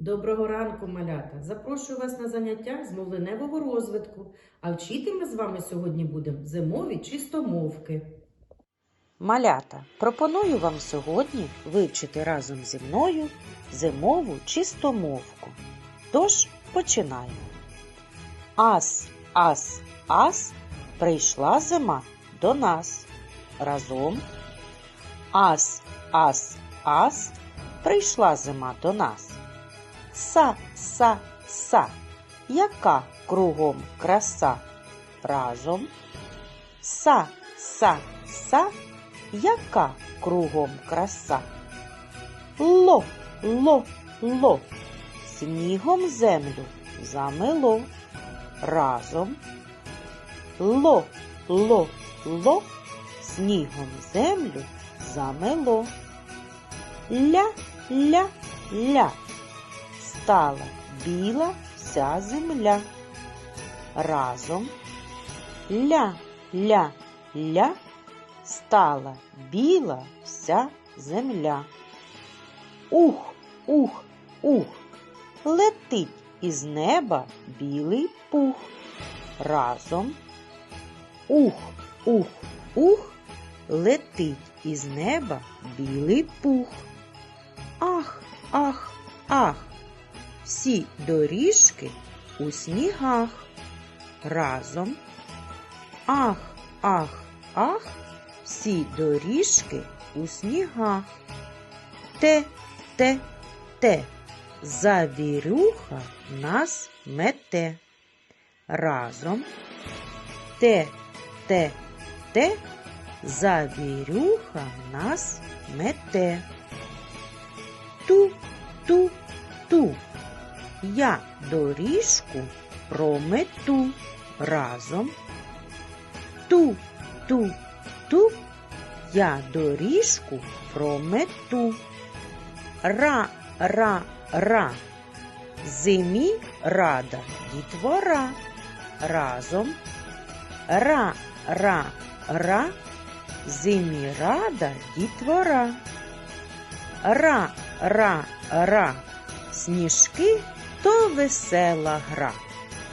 Доброго ранку, малята! Запрошую вас на заняття з мовленевого розвитку. А вчити ми з вами сьогодні будемо зимові чистомовки. Малята, пропоную вам сьогодні вивчити разом зі мною зимову чистомовку. Тож починаємо. Ас, ас, ас, прийшла зима до нас. Разом. Ас, ас, ас, прийшла зима до нас. Са, са, са, яка кругом краса. Разом. Са, са, са, яка кругом краса. Ло, ло, ло, снігом землю замело. Разом. Ло, ло, ло, снігом землю замело. Ля, ля, ля, стала біла вся земля. Разом. Ля, ля, ля, стала біла вся земля. Ух, ух, ух, летить із неба білий пух. Разом. Ух, ух, ух, летить із неба білий пух. Ах, ах, ах, всі доріжки у снігах. Разом. Ах, ах, ах, всі доріжки у снігах. Те, те, те, завірюха нас мете. Разом. Те, те, те, завірюха нас мете. Ту, ту, ту, я доріжку промету разом. Ту, ту, ту, я доріжку промету. Ра, ра, ра, зимі рада дітвора. Разом. Ра, ра, ра, зимі рада дітвора. Ра, ра, ра, сніжки то весела гра.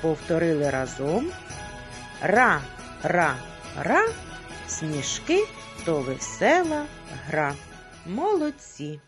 Повторили разом. Ра, ра, ра, сніжки то весела гра. Молодці!